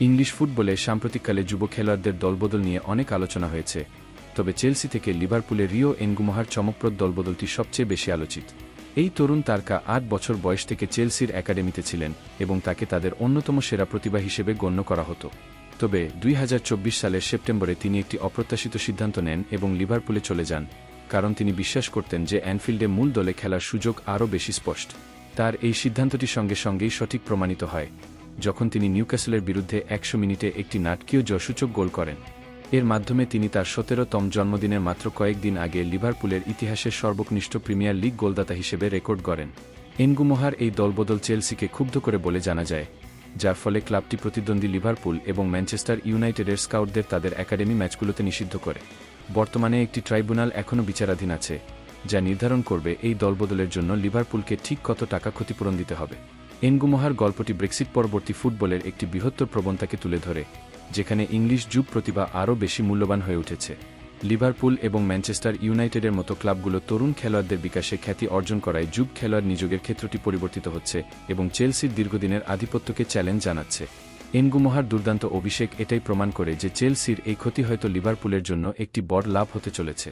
English ফুটবলে সাম্প্রতিককালে যুব খেলোয়াড়দের দলবদল নিয়ে অনেক আলোচনা হয়েছে, তবে চেলসি থেকে লিভারপুলে রিও এনগুমোহার চমকপ্রদ দলবদলটি সবচেয়ে বেশি আলোচিত। এই তরুণ তারকা আট বছর বয়স থেকে চেলসির একাডেমিতে ছিলেন এবং তাকে তাদের অন্যতম সেরা প্রতিভা হিসেবে গণ্য করা হতো। তবে দুই হাজার চব্বিশ সালের সেপ্টেম্বরে তিনি একটি অপ্রত্যাশিত সিদ্ধান্ত নেন এবং লিভারপুলে চলে যান, কারণ তিনি বিশ্বাস করতেন যে অ্যানফিল্ডে মূল দলে খেলার সুযোগ আরও বেশি স্পষ্ট। তার এই সিদ্ধান্তটি সঙ্গে সঙ্গেই সঠিক প্রমাণিত হয়। যখন তিনি নিউক্যাসলের বিরুদ্ধে একশো মিনিটে একটি নাটকীয় জয়সূচক গোল করেন। এর মাধ্যমে তিনি তার সতেরোতম জন্মদিনের মাত্র কয়েকদিন আগে লিভারপুলের ইতিহাসের সর্বকনিষ্ঠ প্রিমিয়ার লিগ গোলদাতা হিসেবে রেকর্ড গড়েন। এনগুমোহার এই দলবদল চেলসিকে ক্ষুব্ধ করে বলে জানা যায়, যার ফলে ক্লাবটি প্রতিদ্বন্দ্বী লিভারপুল এবং ম্যানচেস্টার ইউনাইটেডের স্কাউটদের তাদের একাডেমি ম্যাচগুলোতে নিষিদ্ধ করে। বর্তমানে একটি ট্রাইব্যুনাল এখনও বিচারাধীন আছে, যা নির্ধারণ করবে এই দলবদলের জন্য লিভারপুলকে ঠিক কত টাকা ক্ষতিপূরণ দিতে হবে। এনগুমোহার গল্পটি ব্রেক্সিট পরবর্তী ফুটবলের একটি বৃহত্তর প্রবণতাকে তুলে ধরে, যেখানে ইংলিশ যুগ প্রতিভা আরও বেশি মূল্যবান হয়ে উঠেছে। লিভারপুল এবং ম্যানচেস্টার ইউনাইটেডের মতো ক্লাবগুলো তরুণ খেলোয়াড়দের বিকাশে খ্যাতি অর্জন করায় যুগ খেলোয়াড় নিযোগের ক্ষেত্রটি পরিবর্তিত হচ্ছে এবং চেলসির দীর্ঘদিনের আধিপত্যকে চ্যালেঞ্জ জানাচ্ছে। এনগুমোহার দুর্দান্ত অভিষেক এটাই প্রমাণ করে যে চেলসির এই ক্ষতি হয়তো লিভারপুলের জন্য একটি বড় লাভ হতে চলেছে।